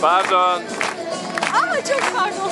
Pardon. Aa çok pardon.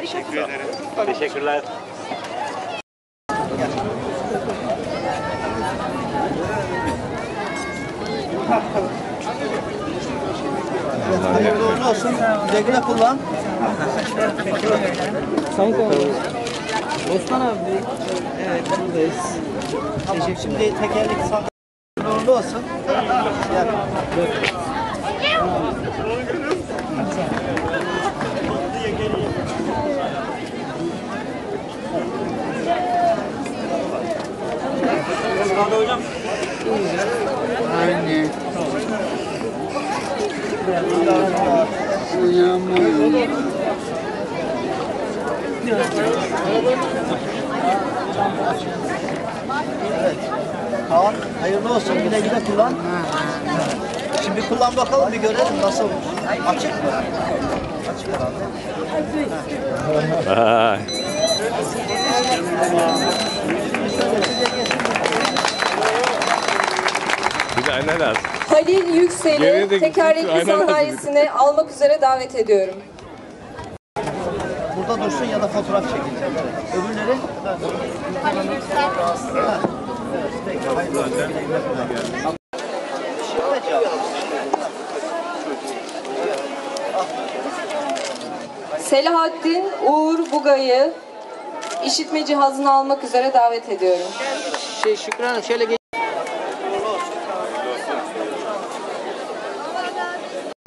Harika. Teşekkürler. Hayırlı uğurlu olsun. Güle güle kullan. Osman abi. Evet buradayız. Tamam. Şimdi tekerlekli sandalye hayırlı uğurlu olsun. Gel. Anne. Uyuyamıyorum. Kaan hayırlı olsun. Güle güle kullan. Şimdi kullan bakalım bir görelim nasıl. Açık mı? Açık herhalde. Vay. Ayna lazım. Halil Yüksel'i gitsin, tekerlekli aynen lazım. sandalyesine almak üzere davet ediyorum. Burada dursun ya da fotoğraf çekilecek. Evet. Öbürleri? Selahattin Uğur Bugay'ı işitme cihazını almak üzere davet ediyorum. Şey Şükran Hanım şöyle.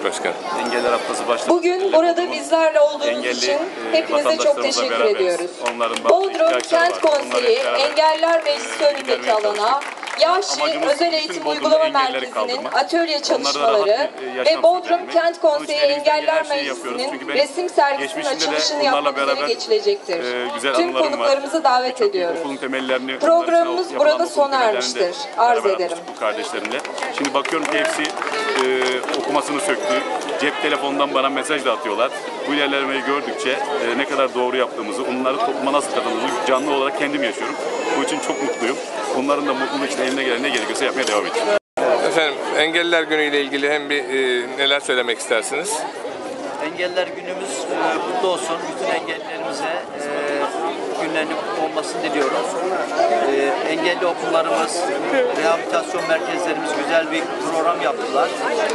Başkan. Engeller Haftası başladı. Bugün burada bizlerle olduğunuz Engelli, için e, hepinize çok teşekkür beraberiz. ediyoruz. Onların Bodrum Kent Konseyi Engeller Meclisi önündeki alana Yaşlı Amacımız Özel Eğitim Uygulama Merkezi'nin atölye çalışmaları e, ve Bodrum. Kent Konseyi Engeller. Meclisi'nin resim sergisinin açılışını yapmak üzere beraber, geçilecektir. e, Tüm anılarım var. konuklarımızı davet ediyoruz. Okulun temellerini Programımız burada sona ermiştir. Arz ederim. Bu kardeşlerimle. Şimdi bakıyorum ki hepsi e, okumasını söktü. Cep telefonundan bana mesaj da atıyorlar. Bu ilerlemeyi gördükçe e, ne kadar doğru yaptığımızı, onları topluma nasıl katıldığımızı canlı olarak kendim yaşıyorum. Bu için çok mutluyum. Onların da mutluluğu için eline gelen ne gerekiyorsa yapmaya devam edeceğim. Efendim Engelliler Günü ile ilgili hem bir e, neler söylemek istersiniz? Engeller günümüz e, kutlu olsun. Bütün engellilerimize e, günlerinin kutlu olmasını diliyoruz. E, engelli okullarımız, rehabilitasyon merkezlerimiz güzel bir program yaptılar. E,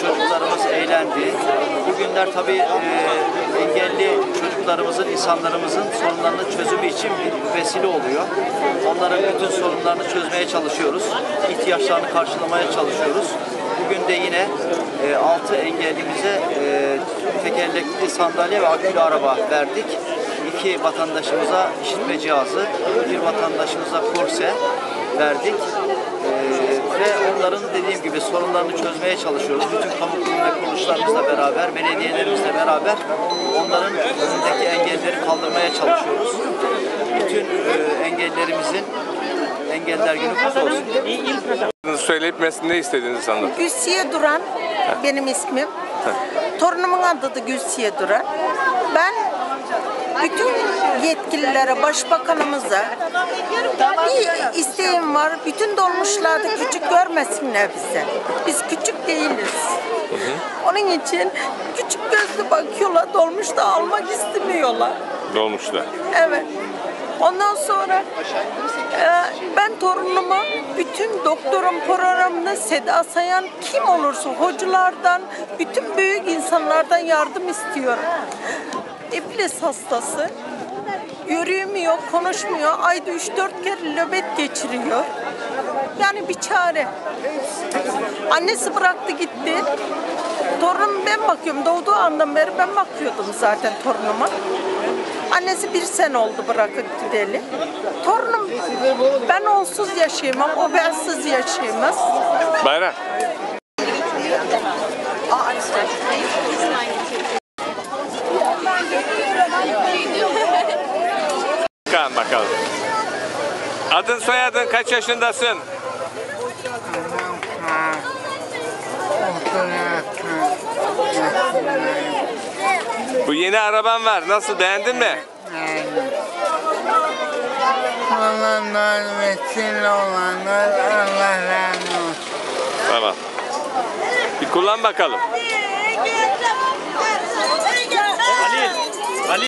çocuklarımız eğlendi. Bu günler tabii e, engelli çocuklarımızın, insanlarımızın sorunlarının çözümü için bir vesile oluyor. Onların bütün sorunlarını çözmeye çalışıyoruz. İhtiyaçlarını karşılamaya çalışıyoruz. Bugün de yine 6 engellimize e, tekerlekli sandalye ve akülü araba verdik. İki vatandaşımıza işitme cihazı, bir vatandaşımıza kurse verdik. Ve onların dediğim gibi sorunlarını çözmeye çalışıyoruz. Bütün kamu kurum ve kuruluşlarımızla beraber, belediyelerimizle beraber onların önündeki engelleri kaldırmaya çalışıyoruz. Bütün e, engellerimizin Engeller Günü kutlu olsun. Söyleyip mes- ne istediğinizi anlatın. Gülsiye Duran benim ismim. Torunumun adı da Gülsiye Duran. Ben bütün yetkililere, başbakanımıza bir isteğim var. Bütün dolmuşlarda küçük görmesinler bizi. Biz küçük değiliz. Onun için küçük gözlü bakıyorlar, dolmuşta almak istemiyorlar. Dolmuşlar. Evet. Ondan sonra e, ben torunumu bütün doktorum programını Seda Sayan kim olursa hocalardan, bütün büyük insanlardan yardım istiyorum. İblis hastası. Yürüyemiyor, konuşmuyor. Ayda 3-4 kere nöbet geçiriyor. yani bir çare. Annesi bıraktı gitti. Torunum ben bakıyorum. Doğduğu andan beri ben bakıyordum zaten torunuma. Annesi bir sene oldu bırakıp gideli. Torunum ben onsuz yaşayamam, o bensiz yaşayamaz. Bayram. Bakalım bakalım. Adın soyadın kaç yaşındasın? Bu yeni araban var. Nasıl beğendin mi? Olanlar vesile olanlar Allah razı olsun. Tamam. Bir kullan bakalım.